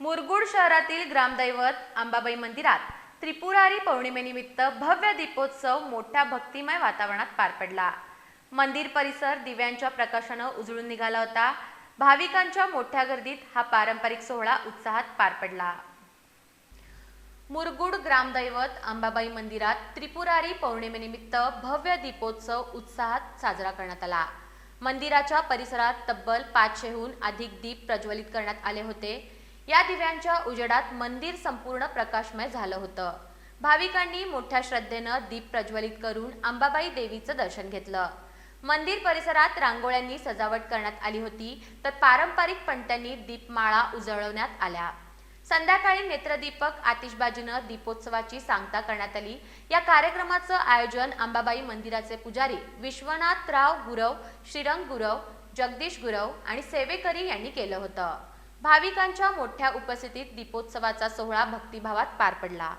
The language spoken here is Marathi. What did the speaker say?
मुरगुड शहरातील ग्रामदैवत अंबाबाई मंदिरात त्रिपुरारी पौर्णिमेनिमित्त भव्य दीपोत्सव मोठ्या भक्तिमय वातावरणात पार पडला. मंदिर परिसर दिव्यांच्या प्रकाशानं उजळून निघाला होता. भाविकांच्या मोठ्या गर्दीत हा पारंपरिक सोहळा उत्साहात पार पडला. मुरगुड ग्रामदैवत अंबाबाई मंदिरात त्रिपुरारी पौर्णिमेनिमित्त भव्य दीपोत्सव उत्साहात साजरा करण्यात आला. मंदिराच्या परिसरात तब्बल पाचशेहून अधिक दीप प्रज्वलित करण्यात आले होते. या दिव्यांच्या उजेडात मंदिर संपूर्ण प्रकाशमय झालं होतं. भाविकांनी मोठ्या श्रद्धेनं दीप प्रज्वलित करून अंबाबाई देवीचं दर्शन घेतलं. मंदिर परिसरात रांगोळ्यांनी सजावट करण्यात आली होती तर पारंपरिक पंट्यांनी दीपमाळा उजळवण्यात आल्या. संध्याकाळी नेत्रदीपक आतिषबाजीनं दीपोत्सवाची सांगता करण्यात आली. या कार्यक्रमाचं आयोजन अंबाबाई मंदिराचे पुजारी विश्वनाथराव गुरव श्रीरंग गुरव जगदीश गुरव आणि सेवेकरी यांनी केलं होतं. भाविकांच्या मोठ्या उपस्थितीत दीपोत्सवाचा सोहळा भक्तिभावात पार पडला.